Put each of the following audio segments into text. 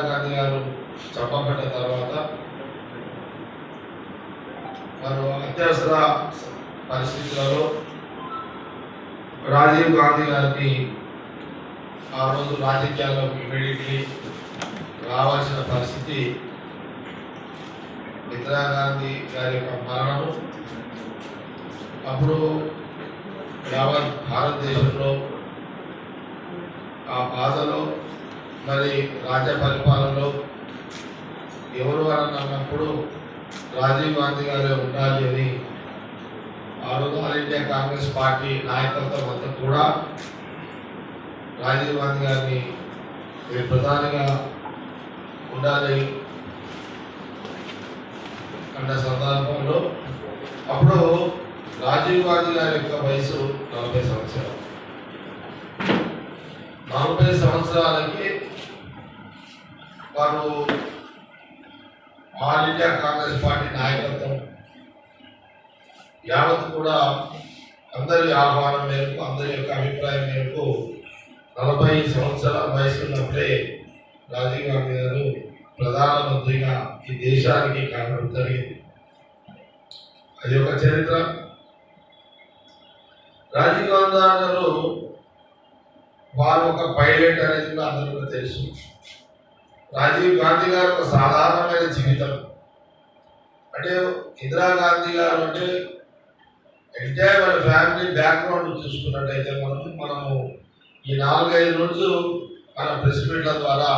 ఇందిరాగాంధీ గారు చంపబడ్డ తర్వాత వారు అత్యవసర పరిస్థితులలో రాజీవ్ గాంధీ గారిని ఆ రోజు రాజకీయాల్లో ఇమీడియట్లీ రావాల్సిన పరిస్థితి ఇందిరాగాంధీ గారి యొక్క మరణము అప్పుడు యావత్ భారతదేశంలో ఆ బాధలో మరి రాజ్య పరిపాలనలో ఎవరు అని అన్నప్పుడు రాజీవ్ గాంధీ గారే ఉండాలి అని ఆ రోజు ఆల్ ఇండియా కాంగ్రెస్ పార్టీ నాయకత్వం అంతా కూడా రాజీవ్ గాంధీ గారిని మీరు ప్రధానిగా ఉండాలి అన్న సందర్భంలో అప్పుడు రాజీవ్ గాంధీ గారి యొక్క వయసు నలభై సంవత్సరాలు. నలభై సంవత్సరాలకి వారు ఆల్ ఇండియా కాంగ్రెస్ పార్టీ నాయకత్వం యావత్ కూడా అందరి ఆహ్వానం మేరకు అందరి యొక్క అభిప్రాయం మేరకు నలభై సంవత్సరాల వయసు ఉన్నప్పుడే రాజీవ్ గాంధీ గారు ప్రధానమంత్రిగా ఈ దేశానికి కారణం జరిగింది. అది ఒక చరిత్ర. రాజీవ్ గాంధీ గారు వారు ఒక పైలట్ అనేది కూడా అందరూ తెలుసు. రాజీవ్ గాంధీ గారు ఒక సాధారణమైన జీవితం. అంటే ఇందిరాగాంధీ గారు అంటే ఎంటైర్ వాళ్ళ ఫ్యామిలీ బ్యాక్గ్రౌండ్ చూసుకున్నట్టయితే మనం మనము ఈ నాలుగైదు రోజులు మన ప్రెస్ మీట్ల ద్వారా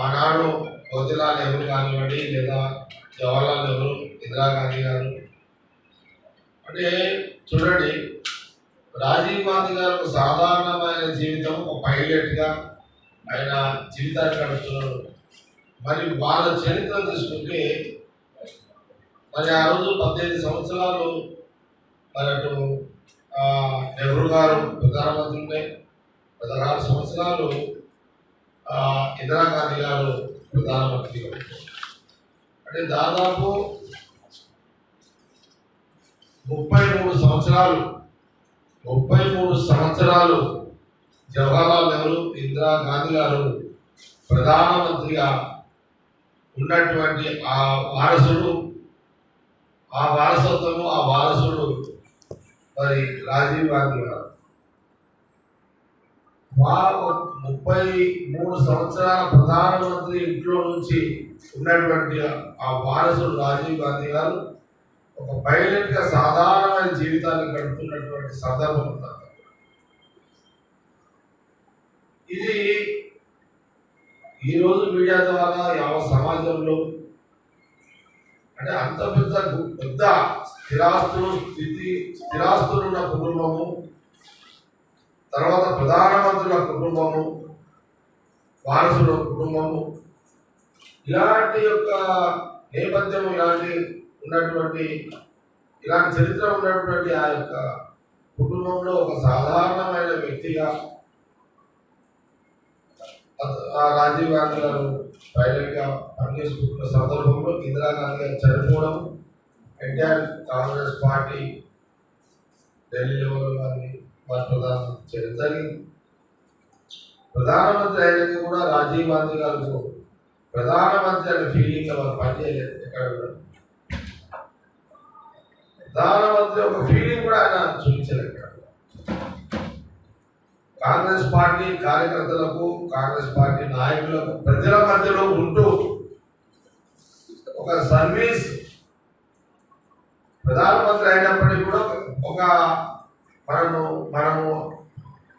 ఆనాడు మోతిలాల్ నెహ్రూ కానివ్వండి లేదా జవహర్లాల్ నెహ్రూ ఇందిరాగాంధీ గారు. అంటే చూడండి రాజీవ్ గాంధీ గారు ఒక సాధారణమైన జీవితం ఒక పైలట్గా ఆయన జీవితాన్ని గడుపుతున్నారు మరి వాళ్ళ చరిత్ర తీసుకుంటే మరి ఆ రోజు పద్దెనిమిది సంవత్సరాలు మరి అటు నెహ్రూ గారు ప్రధానమంత్రి ఉండే. పదహారు సంవత్సరాలు ఇందిరాగాంధీ గారు ప్రధానమంత్రి. అంటే దాదాపు ముప్పై మూడు సంవత్సరాలు ముప్పై మూడు సంవత్సరాలు జవహర్లాల్ నెహ్రూ ఇందిరాగాంధీ గారు ప్రధానమంత్రిగా ఉన్నటువంటి ఆ వారసుడు ఆ వారసత్వము ఆ వారసుడు మరి రాజీవ్ గాంధీ గారు. వారు ముప్పై మూడు సంవత్సరాల ప్రధానమంత్రి ఇంట్లో నుంచి ఉన్నటువంటి ఆ వారసుడు రాజీవ్ గాంధీ గారు ఒక పైలట్గా సాధారణమైన జీవితాన్ని గడుపుతున్నటువంటి సందర్భం ఉంది అక్కడ. ఇది ఈరోజు మీడియా ద్వారా యావ సమాజంలో అంటే అంత పెద్ద పెద్ద స్థిరాస్తులు స్థితి స్థిరాస్తులున్న కుటుంబము తర్వాత ప్రధానమంత్రుల కుటుంబము వారసుల కుటుంబము ఇలాంటి యొక్క నేపథ్యం ఇలాంటి ఉన్నటువంటి ఇలాంటి చరిత్ర ఉన్నటువంటి ఆ యొక్క కుటుంబంలో ఒక సాధారణమైన వ్యక్తిగా రాజీవ్ గాంధీ గారు పైలట్గా పనిచేసుకుంటున్న సందర్భంలో ఇందిరాగాంధీ గారు చనిపోవడం ఎన్టీఆర్ కాంగ్రెస్ పార్టీ ఢిల్లీ లెవెల్లో వారిని వారి ప్రధానం చేయడం జరిగింది. ప్రధానమంత్రి అయినాక కూడా రాజీవ్ గాంధీ గారు ప్రధానమంత్రి అనే ఫీలింగ్ వారు పనిచేయలేదు ఎక్కడ కూడా. ప్రధానమంత్రి ఒక ఫీలింగ్ కూడా ఆయన చూపించలేదు. కాంగ్రెస్ పార్టీ కార్యకర్తలకు కాంగ్రెస్ పార్టీ నాయకులకు ప్రజల మధ్యలో ఉంటూ ఒక సర్వీస్ ప్రధానమంత్రి అయినప్పటికీ కూడా ఒక మనము మనము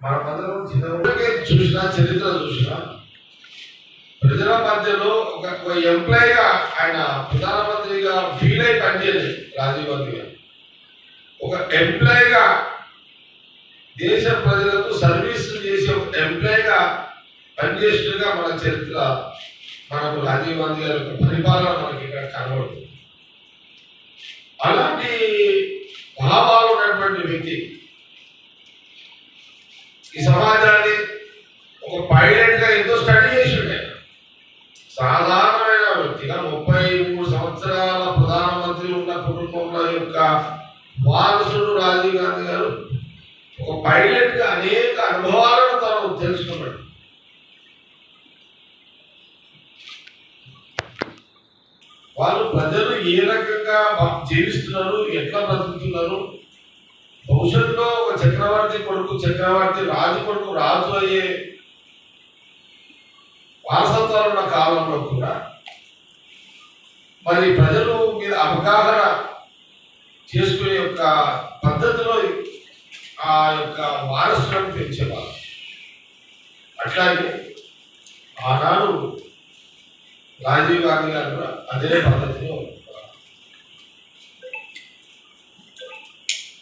మనమందరం మధ్యలో ఊరికే చూసినా చరిత్ర చూసినా ప్రజల మధ్యలో ఒక ఒక ఎంప్లాయీగా ఆయన ప్రధానమంత్రిగా ఫీల్ అయి పనిచేయలేదు రాజీవ్ గాంధీ గారు. ఒక ఎంప్లాయీగా దేశ ప్రజలకు సర్వీస్ చేసే ఒక ఎంప్లాయీగా పనిచేసినట్టుగా మన చరిత్ర మనకు రాజీవ్ గాంధీ గారి యొక్క పరిపాలన మనకి ఇక్కడ కనబడుతుంది. అలాంటి భావాలు ఉన్నటువంటి వ్యక్తి ఈ సమాజాన్ని ఒక పైలట్గా ఎంతో స్టడీ చేసి ఉండే సాధారణమైన వ్యక్తిగా ముప్పై మూడు సంవత్సరాల ప్రధానమంత్రి ఉన్న కుటుంబంలో యొక్క వారసుడు రాజీవ్ గాంధీ గారు ఒక పైలట్గా అనేక అనుభవాలను తను తెలుసుకున్నాడు. వాళ్ళు ప్రజలు ఏ రకంగా జీవిస్తున్నారు ఎట్లా బ్రతుకుతున్నారు? భవిష్యత్తులో ఒక చక్రవర్తి కొడుకు చక్రవర్తి రాజు కొడుకు రాజు అయ్యే వారసత్వాలు ఉన్న కాలంలో కూడా మరి ప్రజలు మీద అవగాహన చేసుకునే యొక్క ఆ యొక్క వారసులను పెంచేవారు. అట్లాగే ఆనాడు రాజీవ్ గాంధీ గారు కూడా అదే పద్ధతిలో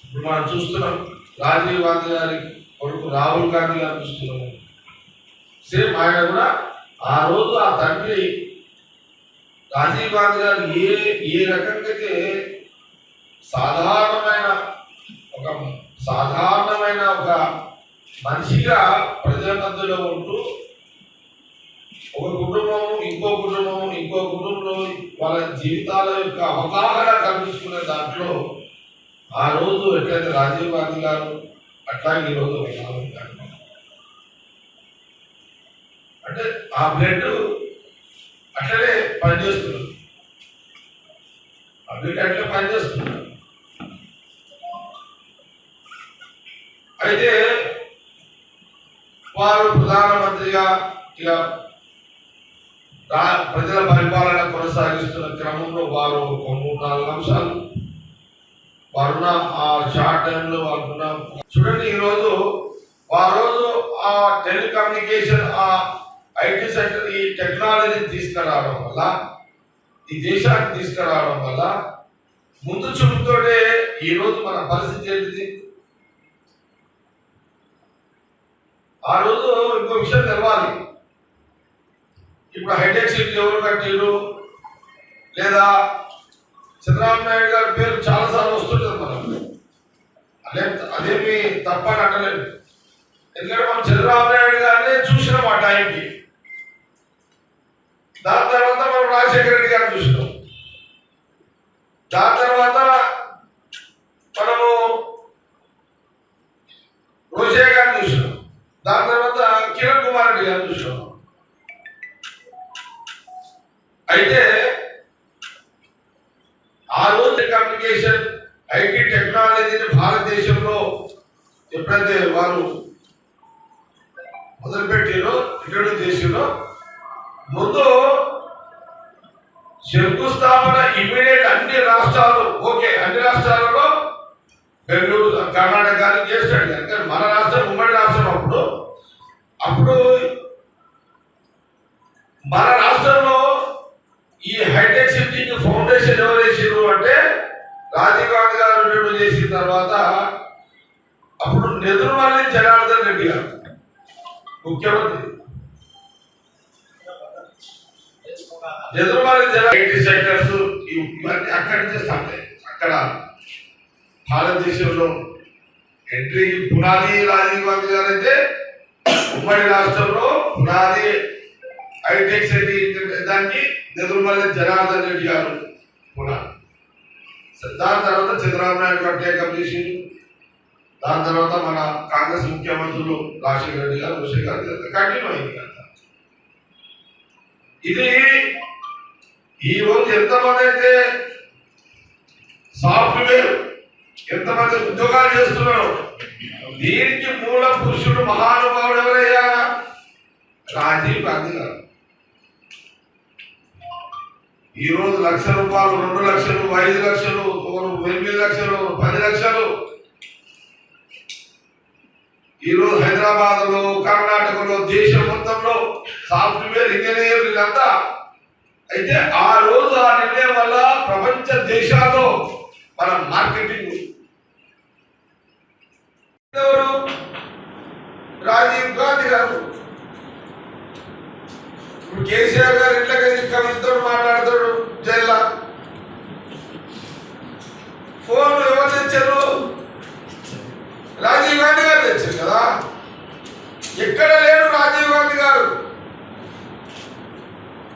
ఇప్పుడు మనం చూస్తున్నాం రాజీవ్ గాంధీ గారి కొడుకు రాహుల్ గాంధీ గారు చూస్తున్నాము సేమ్ ఆయన కూడా ఆ రోజు ఆ తండ్రి రాజీవ్ గాంధీ గారు ఏ ఏ రకంగా అయితే సాధారణమైన ఒక సాధారణమైన ఒక మనిషిగా ప్రజల మధ్యలో ఉంటూ ఒక కుటుంబం ఇంకో కుటుంబం ఇంకో కుటుంబంలో వాళ్ళ జీవితాల యొక్క అవగాహన కల్పించుకునే దాంట్లో ఆ రోజు ఎట్లయితే రాజీవ్ గాంధీ గారు అట్లాగే ఈరోజు రోజు అంటే ఆ బ్లడ్ అట్లనే పనిచేస్తున్నారు ఆ బ్లడ్ అట్లే పనిచేస్తున్నారు అయితే వారు ప్రధానమంత్రిగా ఇక ప్రజల పరిపాలన కొనసాగిస్తున్న క్రమంలో వారు ఒక మూడు నాలుగు అంశాలు. వారున్న ఆ షార్ట్ టైంలో వారున్న చూడండి ఈరోజు ఆ రోజు ఆ టెలికమ్యూనికేషన్ ఆ ఐటీ సెక్టర్ ఈ టెక్నాలజీని తీసుకురావడం వల్ల ఈ దేశానికి తీసుకురావడం వల్ల ముందు చూపుతోటే ఈ రోజు మన పరిస్థితి ఏంటిది? ఆ రోజు ఇంకో విషయం తెలవాలి. ఇప్పుడు హైటెక్ సిటీ ఎవరు కట్టిరు లేదా చంద్రబాబు నాయుడు గారి పేరు చాలా సార్లు వస్తుంటుంది మనం అదే అదేమి తప్పని అంటలేదు. ఎందుకంటే మనం చంద్రబాబు నాయుడు గారినే చూసినాం ఆ టైంకి. దాని తర్వాత మనం రాజశేఖర రెడ్డి గారిని చూసినాం. దాని తర్వాత మనము రోజే దాని తర్వాత కిరణ్ కుమార్ రెడ్డి గారు చూసుకున్నాం అయితే ఆ రోజు కమ్యూనికేషన్ ఐటీ టెక్నాలజీని భారతదేశంలో ఎప్పుడైతే వారు మొదలుపెట్టిరో ఇంట్రడ్యూస్ చేసిరో ముందు శంకుస్థాపన ఇమీడియట్ అన్ని రాష్ట్రాలు ఓకే అన్ని రాష్ట్రాలలో బెంగళూరు కర్ణాటక కానీ చేస్తాడు కానీ మన రాష్ట్రం ఉమ్మడి రాష్ట్రం అప్పుడు అప్పుడు మన రాష్ట్రంలో ఈ హైటెక్ సిటీకి ఫౌండేషన్ ఎవరు వేసారు అంటే రాజీవ్ గాంధీ గారు చేసిన తర్వాత అప్పుడు నెదురుమల్లి జనార్దన్ రెడ్డి గారు ముఖ్యమంత్రి. నెదురుమల్లి జనార్దన్ ఐటీ సెక్టర్స్ ఇవన్నీ అక్కడి నుంచి స్టార్ట్ అయ్యాయి. అక్కడ భారతదేశంలో ఎంట్రీకి పునాది రాజీవ్ గాంధీ గారు అయితే ఉమ్మడి రాష్ట్రంలో పునాది హైటెక్ సిటీ దానికి నెదురుమల్లి జనార్దన్ రెడ్డి గారు పునాది. దాని తర్వాత చంద్రబాబు నాయుడు గారు టేకప్ దాని తర్వాత మన కాంగ్రెస్ ముఖ్యమంత్రులు రాజశేఖర రెడ్డి గారు ఋషి గారు కంటిన్యూ అయింది ఇది ఈ రోజు ఎంతమంది అయితే సాఫ్ట్వేర్ ఎంతమంది ఉద్యోగాలు చేస్తున్నారు? దీనికి మూల పురుషుడు మహానుభావుడు ఎవరయ్యా? రాజీవ్ గాంధీ గారు. ఈ రోజు లక్ష రూపాయలు రెండు లక్షలు ఐదు లక్షలు ఎనిమిది లక్షలు పది లక్షలు. ఈ రోజు హైదరాబాద్లో కర్ణాటకలో దేశం మొత్తంలో సాఫ్ట్వేర్ ఇంజనీర్ వీళ్ళంతా. అయితే ఆ రోజు ఆ నిర్ణయం వల్ల ప్రపంచ దేశాల్లో మన మార్కెటింగ్ ఎవరు? రాజీవ్ గాంధీ గారు. ఇప్పుడు కేసీఆర్ గారు ఇంట్లోకి కవితతో మాట్లాడతాడు జైల్లో. ఫోన్ ఎవరు తెచ్చారు? రాజీవ్ గాంధీ గారు తెచ్చారు కదా. ఎక్కడ లేడు రాజీవ్ గాంధీ గారు?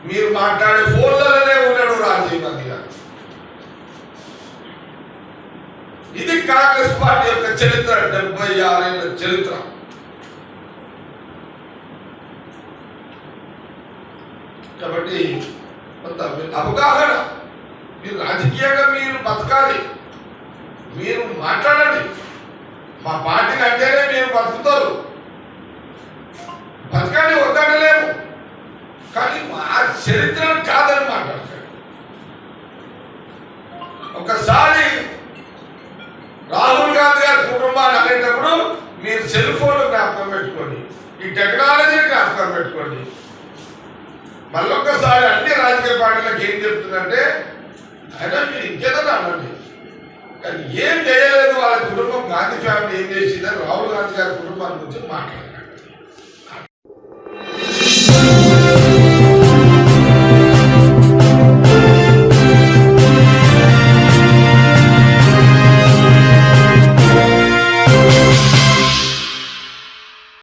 మీరు మాట్లాడే ఫోన్లలోనే ఉన్నాడు రాజీవ్ గాంధీ గారు ఇది కాంగ్రెస్ పార్టీ యొక్క చరిత్ర డెబ్బై ఆరేళ్ళ చరిత్ర. కాబట్టి కొంత అవగాహన మీరు రాజకీయంగా మీరు బతకాలి. మీరు మాట్లాడండి. మా పార్టీని అంటేనే మీరు బతుకుతారు. బతకండి వద్దనలేము కానీ మా చరిత్రను కాదని మాట్లాడతాడు ఒకసారి రాహుల్ గాంధీ గారి కుటుంబాన్ని అనేటప్పుడు మీరు సెల్ ఫోన్ జ్ఞాపకం పెట్టుకోండి ఈ టెక్నాలజీ జ్ఞాపకం పెట్టుకోండి మళ్ళొక్కసారి అన్ని రాజకీయ పార్టీలకు ఏం చెప్తుందంటే అయినా మీరు ఇంకేదన్నా అనండి కానీ ఏం చేయలేదు వాళ్ళ కుటుంబం గాంధీ ఫ్యామిలీ ఏం చేసిందని రాహుల్ గాంధీ గారి కుటుంబాన్ని గురించి మాట్లాడారు.